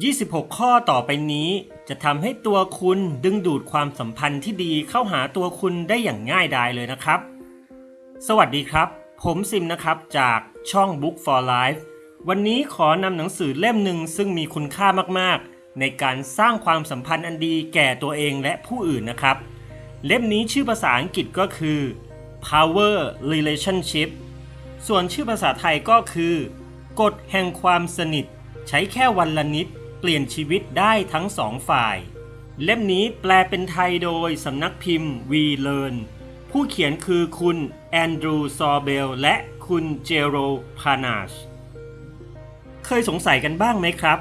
26 ข้อต่อไปนี้ จะทำให้ตัวคุณดึงดูดความสัมพันธ์ที่ดีเข้าหาตัวคุณได้อย่างง่ายดายเลยนะครับ สวัสดีครับ ผมซิมนะครับจากช่อง Book for Life วันนี้ขอนำหนังสือเล่มหนึ่งซึ่งมีคุณค่ามากๆ ในการสร้างความสัมพันธ์อันดีแก่ตัวเองและผู้อื่นนะครับ เล่มนี้ชื่อภาษาอังกฤษก็คือ Power Relationship ส่วนชื่อภาษาไทยก็คือ กฎแห่งความสนิท ใช้แค่วันละนิด เปลี่ยนชีวิตได้ทั้งสองฝ่าย เล่มนี้แปลเป็นไทยโดยสำนักพิมพ์ We Learn ผู้เขียนคือคุณแอนดรูซอเบลและคุณเจโรพานาชเคยสงสัยกันบ้างไหมครับ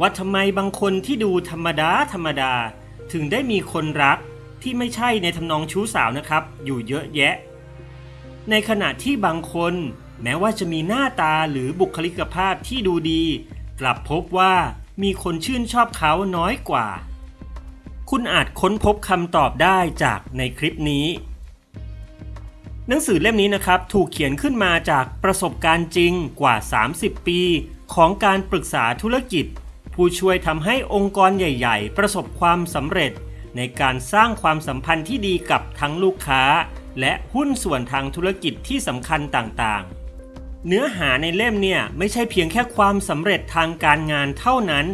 ว่าทำไมบางคนที่ดูธรรมดาธรรมดา ถึงได้มีคนรักที่ไม่ใช่ในทำนองชู้สาวนะครับ อยู่เยอะแยะ ในขณะที่บางคน แม้ว่าจะมีหน้าตาหรือบุคลิกภาพที่ดูดี กลับพบว่า มีคนชื่นชอบเขาน้อยกว่า คุณอาจค้นพบคำตอบได้จากในคลิปนี้ หนังสือเล่มนี้นะครับ ถูกเขียนขึ้นมาจากประสบการณ์จริงกว่า 30 ปี ของการปรึกษาธุรกิจ ผู้ช่วยทำให้องค์กรใหญ่ ๆ ประสบความสำเร็จ ในการสร้างความสัมพันธ์ที่ดีกับทั้งลูกค้า และหุ้นส่วนทางธุรกิจที่สำคัญต่างๆ เนื้อหาในเล่มเนี่ยไม่ใช่เพียงแค่ความสำเร็จทางการงานเท่านั้น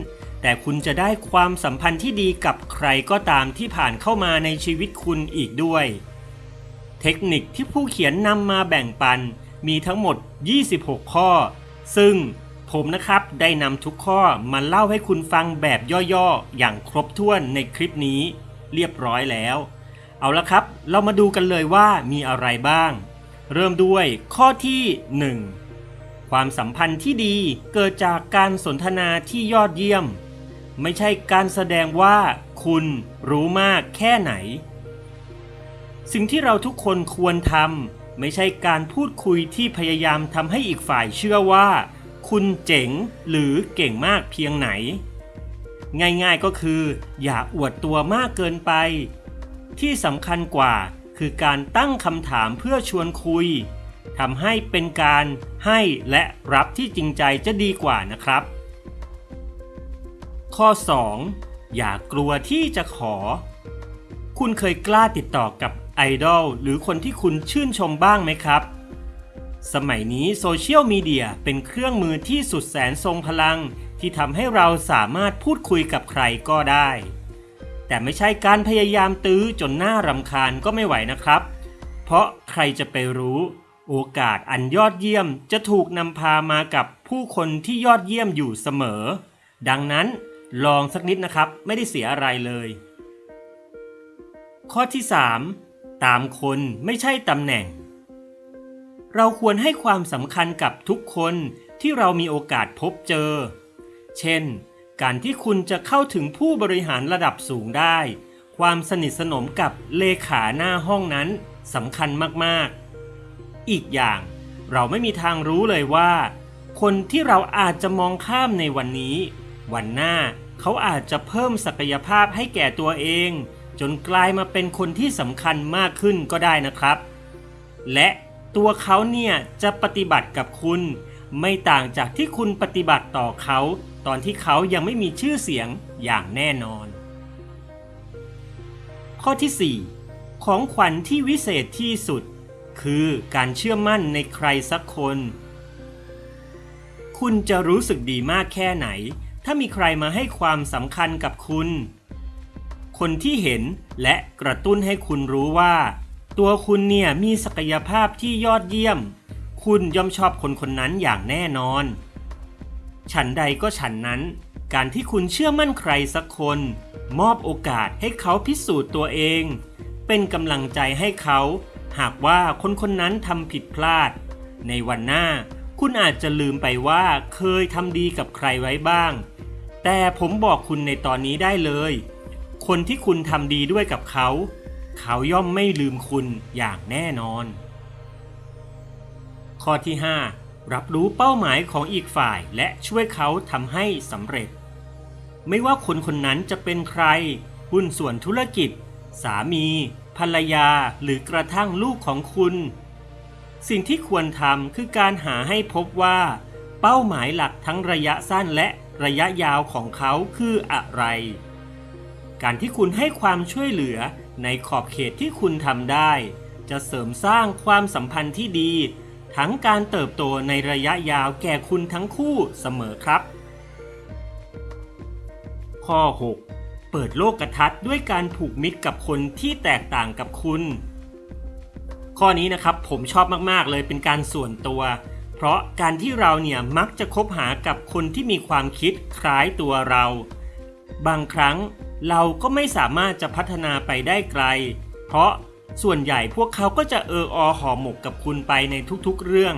แต่คุณจะได้ความสัมพันธ์ที่ดีกับใครก็ตามที่ผ่านเข้ามาในชีวิตคุณอีกด้วย เทคนิคที่ผู้เขียนนำมาแบ่งปันมีทั้งหมด 26 ข้อ ซึ่งผมนะครับได้นำทุกข้อมาเล่าให้คุณฟังแบบย่อๆ อย่างครบถ้วนในคลิปนี้เรียบร้อยแล้ว เอาละครับ เรามาดูกันเลยว่ามีอะไรบ้าง เริ่มด้วยข้อที่ 1 ความสัมพันธ์ที่ดีเกิดจากการสนทนาที่ยอดเยี่ยม ไม่ใช่การแสดงว่าคุณรู้มากแค่ไหน สิ่งที่เราทุกคนควรทำไม่ใช่การพูดคุยที่พยายามทำให้อีกฝ่ายเชื่อว่า คุณเจ๋งหรือเก่งมากเพียงไหน ง่ายๆก็คือ อย่าอวดตัวมากเกินไป ที่สำคัญกว่าคือการตั้งคำถามเพื่อชวนคุย ทำให้เป็นการให้และรับที่จริงใจจะดีกว่านะครับ ข้อ 2 อย่ากลัวที่จะขอ คุณเคยกล้าติดต่อกับไอดอลหรือคนที่คุณชื่นชมบ้างไหมครับ สมัยนี้โซเชียลมีเดียเป็นเครื่องมือที่สุดแสนทรงพลัง ที่ทำให้เราสามารถพูดคุยกับใครก็ได้ แต่ไม่ใช่การพยายามตื้อจนหน้ารำคาญก็ไม่ไหวนะครับ เพราะใครจะไปรู้ โอกาสอันยอดเยี่ยมจะถูกนำพามากับผู้คนที่ยอดเยี่ยมอยู่เสมอ ดังนั้นลองสักนิดนะครับไม่ได้เสียอะไรเลย ข้อที่ 3 ตามคนไม่ใช่ตำแหน่ง เราควรให้ความสำคัญกับทุกคนที่เรามีโอกาสพบเจอ เช่น การที่คุณจะเข้าถึงผู้บริหารระดับสูงได้ ความสนิทสนมกับเลขาหน้าห้องนั้นสำคัญมากๆ อีกอย่าง เราไม่มีทางรู้เลยว่า คนที่เราอาจจะมองข้ามในวันนี้ วันหน้าเขาอาจจะเพิ่มศักยภาพให้แก่ตัวเอง จนกลายมาเป็นคนที่สำคัญมากขึ้นก็ได้นะครับ และตัวเขาเนี่ยจะปฏิบัติกับคุณ ไม่ต่างจากที่คุณปฏิบัติต่อเขา ตอนที่เขายังไม่มีชื่อเสียงอย่างแน่นอน ข้อที่ 4 ของขวัญที่วิเศษที่สุด คือการเชื่อมั่นในใครสักคน คุณจะรู้สึกดีมากแค่ไหน ถ้ามีใครมาให้ความสำคัญกับคุณ คนที่เห็นและกระตุ้นให้คุณรู้ว่า ตัวคุณเนี่ยมีศักยภาพที่ยอดเยี่ยม คุณย่อมชอบคนคนนั้นอย่างแน่นอน ฉันใดก็ฉันนั้น การที่คุณเชื่อมั่นใครสักคน มอบโอกาสให้เขาพิสูจน์ตัวเอง เป็นกำลังใจให้เขา หากว่าคนคนนั้นทำผิดพลาด ในวันหน้าคุณอาจจะลืมไปว่าเคยทำดีกับใครไว้บ้าง แต่ผมบอกคุณในตอนนี้ได้เลย คนที่คุณทำดีด้วยกับเขา เขาย่อมไม่ลืมคุณอย่างแน่นอน ข้อที่ 5 รับรู้เป้าหมายของอีกฝ่ายและช่วยเขาทำให้สำเร็จ ไม่ว่าคนคนนั้นจะเป็นใครหุ้นส่วนธุรกิจ สามี ภรรยาหรือกระทั่งลูกของคุณ สิ่งที่ควรทำคือการหาให้พบว่า เป้าหมายหลักทั้งระยะสั้นและระยะยาวของเขาคืออะไร การที่คุณให้ความช่วยเหลือในขอบเขตที่คุณทำได้ จะเสริมสร้างความสัมพันธ์ที่ดี ทั้งการเติบโตในระยะยาวแก่คุณทั้งคู่เสมอครับ ข้อ 6 เปิดโลกกระทัดด้วยการผูกมิตรกับคนที่แตกต่างกับคุณ ข้อนี้นะครับผมชอบมากๆเลยเป็นการส่วนตัว เพราะการที่เราเนี่ยมักจะคบหากับคนที่มีความคิดคล้ายตัวเรา บางครั้งเราก็ไม่สามารถจะพัฒนาไปได้ไกล เพราะส่วนใหญ่พวกเขาก็จะเอออห่อหมกกับคุณไปในทุกๆเรื่อง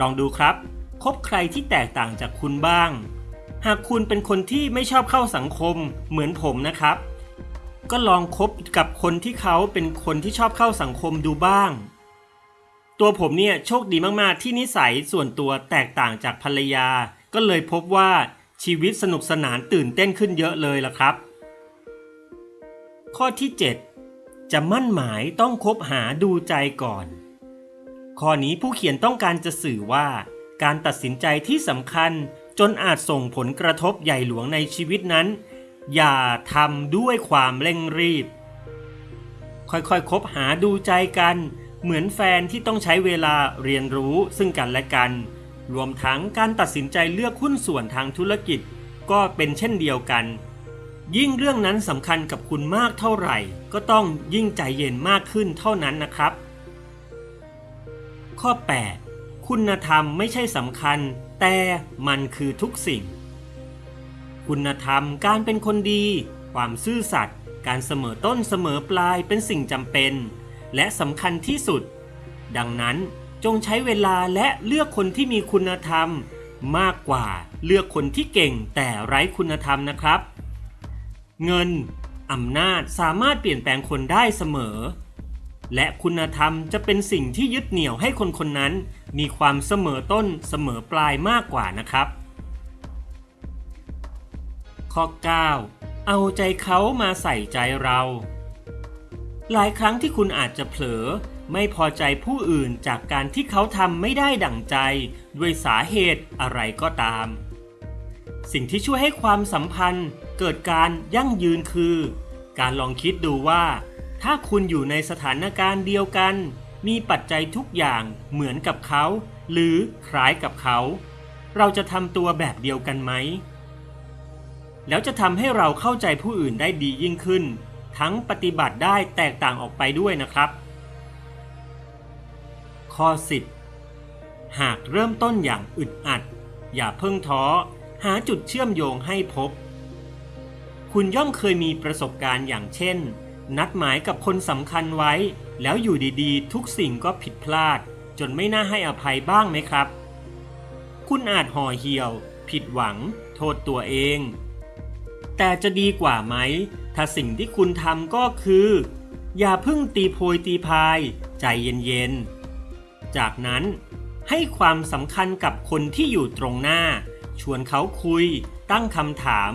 ลองดูครับ คบใครที่แตกต่างจากคุณบ้าง หากคุณเป็นคนที่ไม่ชอบเข้าสังคมเหมือนผมนะครับ ก็ลองคบกับคนที่เขาเป็นคนที่ชอบเข้าสังคมดูบ้าง ตัวผมเนี่ยโชคดีมากๆที่นิสัยส่วนตัวแตกต่างจากภรรยา ก็เลยพบว่าชีวิตสนุกสนานตื่นเต้นขึ้นเยอะเลยล่ะครับ ข้อที่ 7 จะมั่นหมายต้องคบหาดูใจก่อน ข้อนี้ผู้เขียนต้องการจะสื่อว่า การตัดสินใจที่สำคัญ จนอาจส่งผลกระทบใหญ่หลวงในชีวิตนั้น อย่าทำด้วยความเร่งรีบ ค่อยๆคบหาดูใจกัน เหมือนแฟนที่ต้องใช้เวลาเรียนรู้ซึ่งกันและกัน รวมทั้งการตัดสินใจเลือกหุ้นส่วนทางธุรกิจ ก็เป็นเช่นเดียวกัน ยิ่งเรื่องนั้นสำคัญกับคุณมากเท่าไหร่ ก็ต้องยิ่งใจเย็นมากขึ้นเท่านั้นนะครับ ข้อ 8 คุณธรรมไม่ใช่สำคัญ แต่มันคือทุกสิ่ง คุณธรรมการเป็นคนดี ความซื่อสัตย์การเสมอต้นเสมอปลายเป็นสิ่งจำเป็น และสำคัญที่สุด ดังนั้นจงใช้เวลาและเลือกคนที่มีคุณธรรม มากกว่าเลือกคนที่เก่งแต่ไร้คุณธรรมนะครับ เงินอำนาจสามารถเปลี่ยนแปลงคนได้เสมอ และคุณธรรมจะเป็นสิ่งที่ยึดเหนี่ยวให้คนคนนั้น มีความเสมอต้นเสมอปลายมากกว่านะครับ ข้อ 9 เอาใจเขามาใส่ใจเรา หลายครั้งที่คุณอาจจะเผลอ ไม่พอใจผู้อื่นจากการที่เขาทำไม่ได้ดั่งใจ ด้วยสาเหตุอะไรก็ตาม สิ่งที่ช่วยให้ความสัมพันธ์เกิดการยั่งยืนคือ การลองคิดดูว่า ถ้าคุณอยู่ในสถานการณ์เดียวกัน มีปัจจัยทุกอย่างเหมือนกับเขา หรือคล้ายกับเขา เราจะทำตัวแบบเดียวกันไหม แล้วจะทำให้เราเข้าใจผู้อื่นได้ดียิ่งขึ้น ทั้งปฏิบัติได้แตกต่างออกไปด้วยนะครับ ข้อ 10 หากเริ่มต้นอย่างอึดอัด อย่าเพิ่งท้อ หาจุดเชื่อมโยงให้พบ คุณย่อมเคยมีประสบการณ์อย่างเช่น นัดหมายกับคนสำคัญไว้ แล้วอยู่ดีๆ ทุกสิ่งก็ผิดพลาด จนไม่น่าให้อภัยบ้างไหมครับ คุณอาจห่อเหี่ยว ผิดหวัง โทษตัวเอง แต่จะดีกว่าไหม ถ้าสิ่งที่คุณทำก็คือ อย่าพิ่งตีโพยตีพาย ใจเย็นๆ จากนั้นให้ความสำคัญกับคนที่อยู่ตรงหน้า ชวนเขาคุย ตั้งคำถาม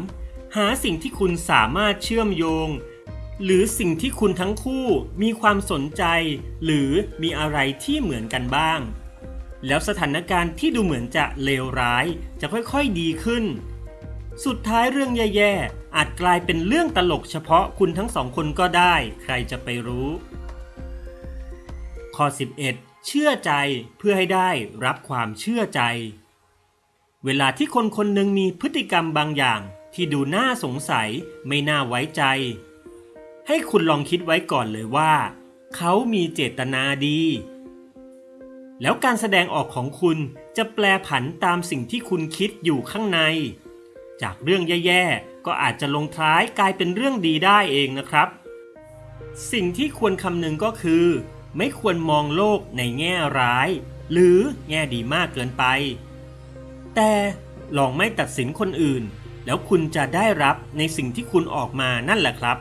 หาสิ่งที่คุณสามารถเชื่อมโยง หรือสิ่งที่คุณทั้งคู่มีความสนใจ หรือมีอะไรที่เหมือนกันบ้าง แล้วสถานการณ์ที่ดูเหมือนจะเลวร้ายจะค่อยๆดีขึ้น สุดท้ายเรื่องแย่ๆ อาจกลายเป็นเรื่องตลกเฉพาะคุณทั้งสองคนก็ได้ ใครจะไปรู้ ข้อ 11 เชื่อใจเพื่อให้ได้รับความเชื่อใจ เวลาที่คนคนหนึ่งมีพฤติกรรมบางอย่างที่ดูน่าสงสัยไม่น่าไว้ใจ ให้คุณลองคิดไว้ก่อนเลยว่า เขามีเจตนาดี แล้วการแสดงออกของคุณจะแปลผันตามสิ่งที่คุณคิดอยู่ข้างใน จากเรื่องแย่ๆ ก็อาจจะลงท้ายกลายเป็นเรื่องดีได้เองนะครับ สิ่งที่ควรคำนึงก็คือ ไม่ควรมองโลกในแง่ร้าย หรือแง่ดีมากเกินไป แต่ลองไม่ตัดสินคนอื่น แล้วคุณจะได้รับในสิ่งที่คุณออกมานั่นแหละครับ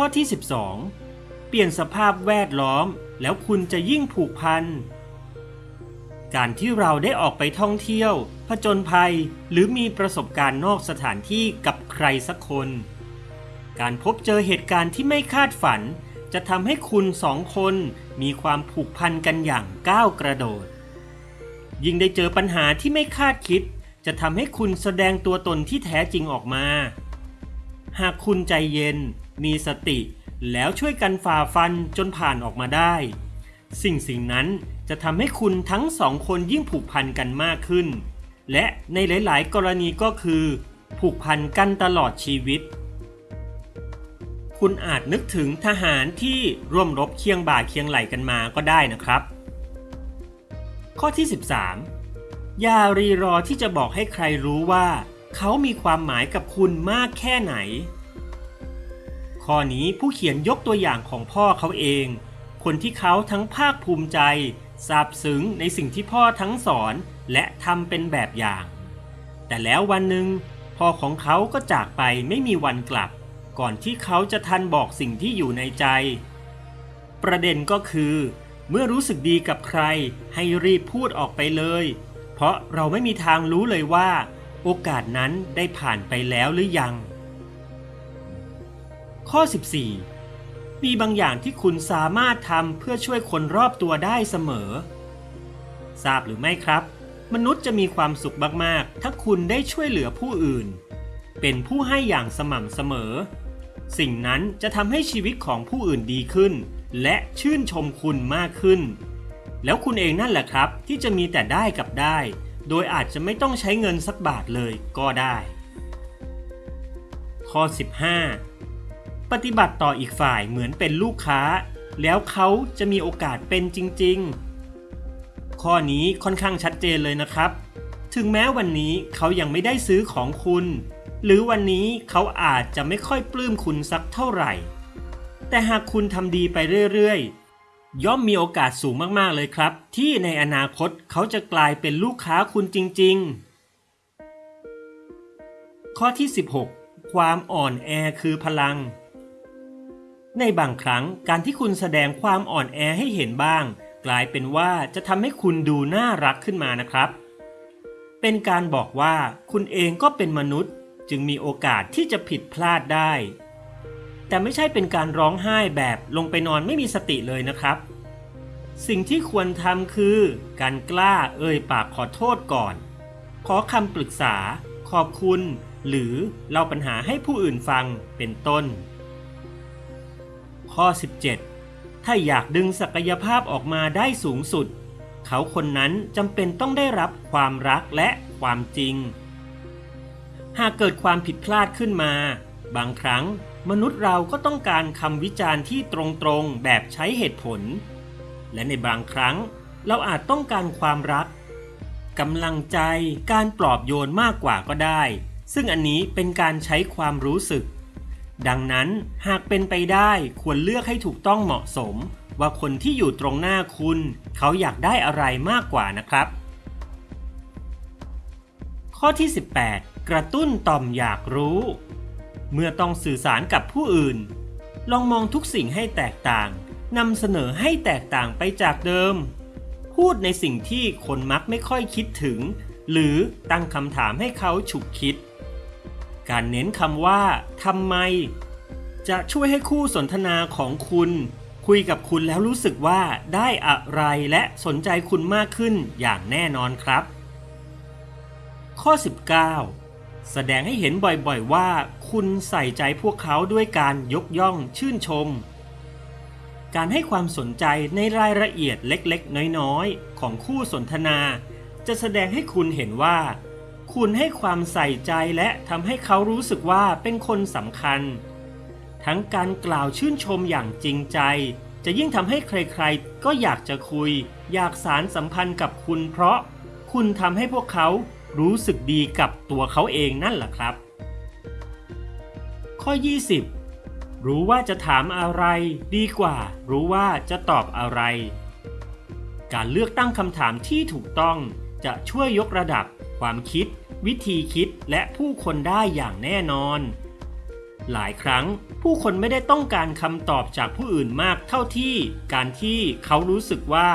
ข้อที่ 12 เปลี่ยนสภาพแวดล้อมแล้วคุณจะยิ่งผูกพัน การที่เราได้ออกไปท่องเที่ยว ผจญภัย หรือมีประสบการณ์นอกสถานที่กับใครสักคน การพบเจอเหตุการณ์ที่ไม่คาดฝัน จะทำให้คุณสองคนมีความผูกพันกันอย่างก้าวกระโดด ยิ่งได้เจอปัญหาที่ไม่คาดคิด จะทำให้คุณแสดงตัวตนที่แท้จริงออกมา หากคุณใจเย็น มีสติแล้วช่วยกันฝ่าฟันจนผ่านออกมาได้ สิ่งสิ่งนั้นจะทำให้คุณทั้งสองคนยิ่งผูกพันกันมากขึ้น และในหลาย ๆ กรณีก็คือ ผูกพันกันตลอดชีวิต คุณอาจนึกถึงทหารที่ร่วมรบเคียงบ่าเคียงไหลกันมาก็ได้นะครับ ข้อที่ 13 อย่ารีรอที่จะบอกให้ใครรู้ว่า เขามีความหมายกับคุณมากแค่ไหน ข้อนี้ผู้เขียนยกตัวอย่างของพ่อเขาเอง คนที่เขาทั้งภาคภูมิใจซาบซึ้งในสิ่งที่พ่อทั้งสอนและทำเป็นแบบอย่าง แต่แล้ววันหนึ่งพ่อของเขาก็จากไปไม่มีวันกลับ ก่อนที่เขาจะทันบอกสิ่งที่อยู่ในใจ ประเด็นก็คือ เมื่อรู้สึกดีกับใครให้รีบพูดออกไปเลย เพราะเราไม่มีทางรู้เลยว่า โอกาสนั้นได้ผ่านไปแล้วหรือยัง ข้อ 14 มีบางอย่างที่คุณสามารถทำเพื่อช่วยคนรอบตัวได้เสมอ ทราบหรือไม่ครับ มนุษย์จะมีความสุขมาก ๆ ถ้าคุณได้ช่วยเหลือผู้อื่น เป็นผู้ให้อย่างสม่ำเสมอ สิ่งนั้นจะทำให้ชีวิตของผู้อื่นดีขึ้น และชื่นชมคุณมากขึ้น แล้วคุณเองนั่นแหละครับ ที่จะมีแต่ได้กับได้ โดยอาจจะไม่ต้องใช้เงินสักบาทเลยก็ได้ ข้อ 15 ปฏิบัติต่ออีกฝ่ายเหมือนเป็นลูกค้า แล้วเขาจะมีโอกาสเป็นจริง ๆ ข้อนี้ค่อนข้างชัดเจนเลยนะครับ ถึงแม้วันนี้เขายังไม่ได้ซื้อของคุณ หรือวันนี้เขาอาจจะไม่ค่อยปลื้มคุณสักเท่าไหร่ แต่หากคุณทำดีไปเรื่อยๆ ย่อมมีโอกาสสูงมากๆเลยครับ ที่ในอนาคตเขาจะกลายเป็นลูกค้าคุณจริง ๆข้อที่ 16 ความอ่อนแอคือพลัง ในบางครั้งการที่คุณแสดงความอ่อนแอให้เห็นบ้าง กลายเป็นว่าจะทำให้คุณดูน่ารักขึ้นมานะครับ เป็นการบอกว่าคุณเองก็เป็นมนุษย์ จึงมีโอกาสที่จะผิดพลาดได้ แต่ไม่ใช่เป็นการร้องไห้แบบลงไปนอนไม่มีสติเลยนะครับ สิ่งที่ควรทำคือ การกล้าเอ่ยปากขอโทษก่อน ขอคำปรึกษา ขอบคุณ หรือเล่าปัญหาให้ผู้อื่นฟังเป็นต้น ข้อ 17 ถ้าอยากดึงศักยภาพออกมาได้สูงสุด เขาคนนั้นจำเป็นต้องได้รับความรักและความจริง หากเกิดความผิดพลาดขึ้นมา บางครั้งมนุษย์เราก็ต้องการคำวิจารณ์ที่ตรงๆแบบใช้เหตุผล และในบางครั้งเราอาจต้องการความรักกำลังใจการปลอบโยนมากกว่าก็ได้ ซึ่งอันนี้เป็นการใช้ความรู้สึก ดังนั้นหากเป็นไปได้ควรเลือกให้ถูกต้องเหมาะสม ว่าคนที่อยู่ตรงหน้าคุณ เขาอยากได้อะไรมากกว่านะครับ ข้อที่ 18 กระตุ้นต่อมอยากรู้ เมื่อต้องสื่อสารกับผู้อื่น ลองมองทุกสิ่งให้แตกต่างนำเสนอให้แตกต่างไปจากเดิม พูดในสิ่งที่คนมักไม่ค่อยคิดถึง หรือตั้งคำถามให้เขาฉุกคิด การเน้นคำว่าทำไม จะช่วยให้คู่สนทนาของคุณ คุยกับคุณแล้วรู้สึกว่าได้อะไรและสนใจคุณมากขึ้นอย่างแน่นอนครับ ข้อ 19 แสดงให้เห็นบ่อยๆว่า คุณใส่ใจพวกเขาด้วยการยกย่องชื่นชม การให้ความสนใจในรายละเอียดเล็กๆ น้อยๆ ของคู่สนทนา จะแสดงให้คุณเห็นว่า คุณให้ความใส่ใจและทำให้เขารู้สึกว่าเป็นคนสำคัญ ทั้งการกล่าวชื่นชมอย่างจริงใจ จะยิ่งทำให้ใครๆ ก็อยากจะคุย อยากสารสัมพันธ์กับคุณ เพราะคุณทำให้พวกเขารู้สึกดีกับตัวเขาเองนั่นแหละครับ ข้อ 20 รู้ว่าจะถามอะไร ดีกว่า รู้ว่าจะตอบอะไร การเลือกตั้งคำถามที่ถูกต้องจะช่วยยกระดับความคิด วิธีคิดและผู้คนได้อย่างแน่นอน หลายครั้งผู้คนไม่ได้ต้องการคำตอบจากผู้อื่นมากเท่าที่การที่เขารู้สึกว่า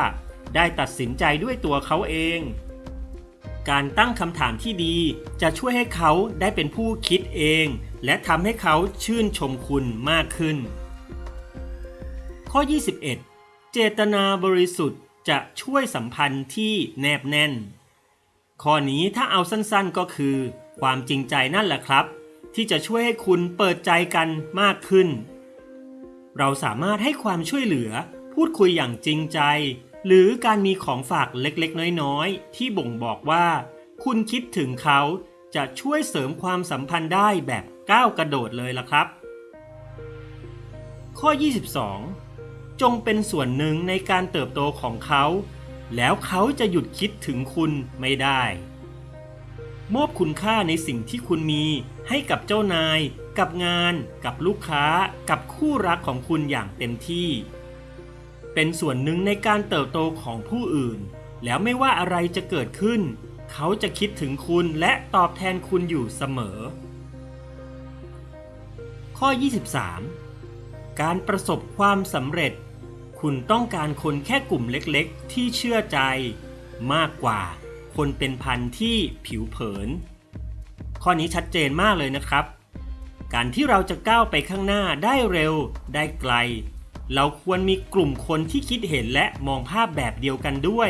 ได้ตัดสินใจด้วยตัวเขาเอง การตั้งคำถามที่ดีจะช่วยให้เขาได้เป็นผู้คิดเอง และทำให้เขาชื่นชมคุณมากขึ้น ข้อ 21 เจตนาบริสุทธิ์จะช่วยสัมพันธ์ที่แนบแน่น ข้อนี้ถ้าเอาสั้นๆก็คือ ความจริงใจนั่นแหละครับ ที่จะช่วยให้คุณเปิดใจกันมากขึ้น เราสามารถให้ความช่วยเหลือ พูดคุยอย่างจริงใจ หรือการมีของฝากเล็กๆ น้อยๆ ที่บ่งบอกว่า คุณคิดถึงเขาจะช่วยเสริมความสัมพันธ์ได้แบบก้าวกระโดดเลยล่ะครับ ข้อ 22 จงเป็นส่วนหนึ่งในการเติบโตของเขา แล้วเขาจะหยุดคิดถึงคุณไม่ได้ มอบคุณค่าในสิ่งที่คุณมีให้กับเจ้านาย กับงาน กับลูกค้า กับคู่รักของคุณอย่างเต็มที่ เป็นส่วนหนึ่งในการเติบโตของผู้อื่น แล้วไม่ว่าอะไรจะเกิดขึ้น เขาจะคิดถึงคุณและตอบแทนคุณอยู่เสมอ ข้อ 23 การประสบความสำเร็จ คุณต้องการคนแค่กลุ่มเล็กๆ ที่เชื่อใจ มากกว่าคนเป็นพันที่ผิวเผิน ข้อนี้ชัดเจนมากเลยนะครับ การที่เราจะก้าวไปข้างหน้าได้เร็ว ได้ไกล เราควรมีกลุ่มคนที่คิดเห็นและมองภาพแบบเดียวกันด้วย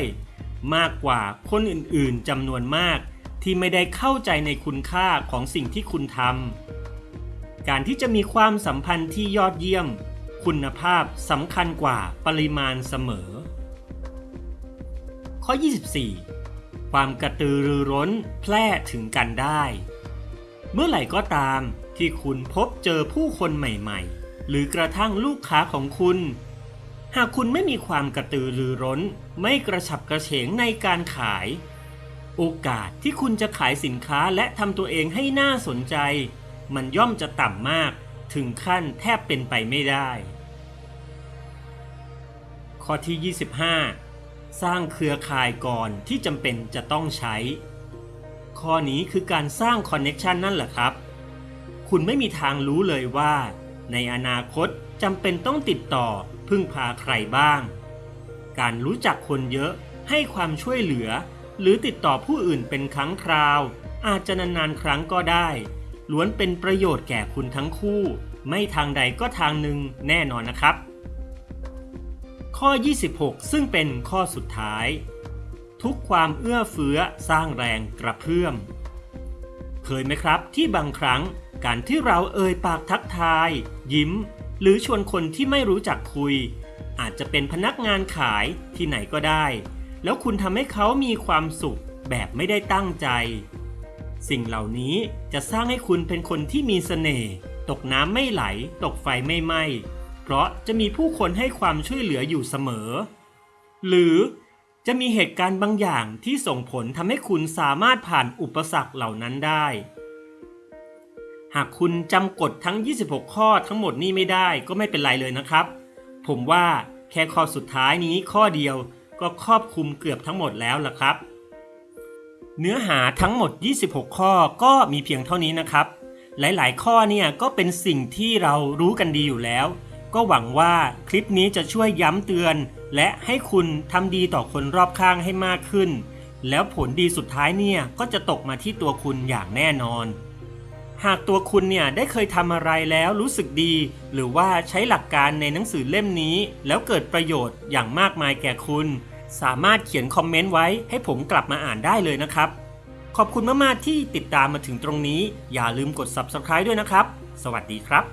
มากกว่าคนอื่นๆจำนวนมาก ที่ไม่ได้เข้าใจในคุณค่าของสิ่งที่คุณทำการที่จะมีความสัมพันธ์ที่ยอดเยี่ยม คุณภาพสำคัญกว่าปริมาณเสมอ ข้อ 24 ความกระตือรือร้นแพร่ถึงกันได้ เมื่อไหร่ก็ตามที่คุณพบเจอผู้คนใหม่ๆ หรือกระทั่งลูกค้าของคุณ หากคุณไม่มีความกระตือรือร้น ไม่กระฉับกระเฉงในการขาย โอกาสที่คุณจะขายสินค้าและทำตัวเองให้น่าสนใจ มันย่อมจะต่ำมาก ถึงขั้นแทบเป็นไปไม่ได้ ข้อที่ 25 สร้างเครือข่ายก่อนที่จำเป็นจะต้องใช้ ข้อนี้คือการสร้างคอนเน็ชันนั่นแหละครับ คุณไม่มีทางรู้เลยว่า ในอนาคตจำเป็นต้องติดต่อพึ่งพาใครบ้าง การรู้จักคนเยอะให้ความช่วยเหลือ หรือติดต่อผู้อื่นเป็นครั้งคราว อาจจะนานๆครั้งก็ได้ ล้วนเป็นประโยชน์แก่คุณทั้งคู่ ไม่ทางใดก็ทางหนึ่งแน่นอนนะครับ ข้อ 26 ซึ่งเป็นข้อสุดท้าย ทุกความเอื้อเฟื้อสร้างแรงกระเพื่อม เคยไหมครับที่บางครั้งการที่เราเอ่ยปากทักทาย ยิ้ม หรือชวนคนที่ไม่รู้จักคุย อาจจะเป็นพนักงานขายที่ไหนก็ได้ แล้วคุณทำให้เขามีความสุขแบบไม่ได้ตั้งใจ สิ่งเหล่านี้จะสร้างให้คุณเป็นคนที่มีเสน่ห์ ตกน้ำไม่ไหล ตกไฟไม่ไหม้ เพราะจะมีผู้คนให้ความช่วยเหลืออยู่เสมอ หรือจะมีเหตุการณ์บางอย่างที่ส่งผลทำให้คุณสามารถผ่านอุปสรรคเหล่านั้นได้ หากคุณจำกฎทั้ง 26 ข้อทั้งหมดนี้ไม่ได้ก็ไม่เป็นไรเลยนะครับ ผมว่าแค่ข้อสุดท้ายนี้ข้อเดียวก็ครอบคลุมเกือบทั้งหมดแล้วล่ะครับ เนื้อหาทั้งหมด 26 ข้อก็มีเพียงเท่านี้นะครับ หลายๆ ข้อเนี่ยก็เป็นสิ่งที่เรารู้กันดีอยู่แล้ว ก็หวังว่าคลิปนี้จะช่วยย้ำเตือน และให้คุณทำดีต่อคนรอบข้างให้มากขึ้น แล้วผลดีสุดท้ายเนี่ยก็จะตกมาที่ตัวคุณอย่างแน่นอน หากตัวคุณเนี่ยได้เคยทำอะไรแล้วรู้สึกดี หรือว่าใช้หลักการในหนังสือเล่มนี้ แล้วเกิดประโยชน์อย่างมากมายแก่คุณ สามารถเขียนคอมเมนต์ไว้ให้ผมกลับมาอ่านได้เลยนะครับ ขอบคุณมากๆที่ติดตามมาถึงตรงนี้ อย่าลืมกด subscribe ด้วยนะครับ สวัสดีครับ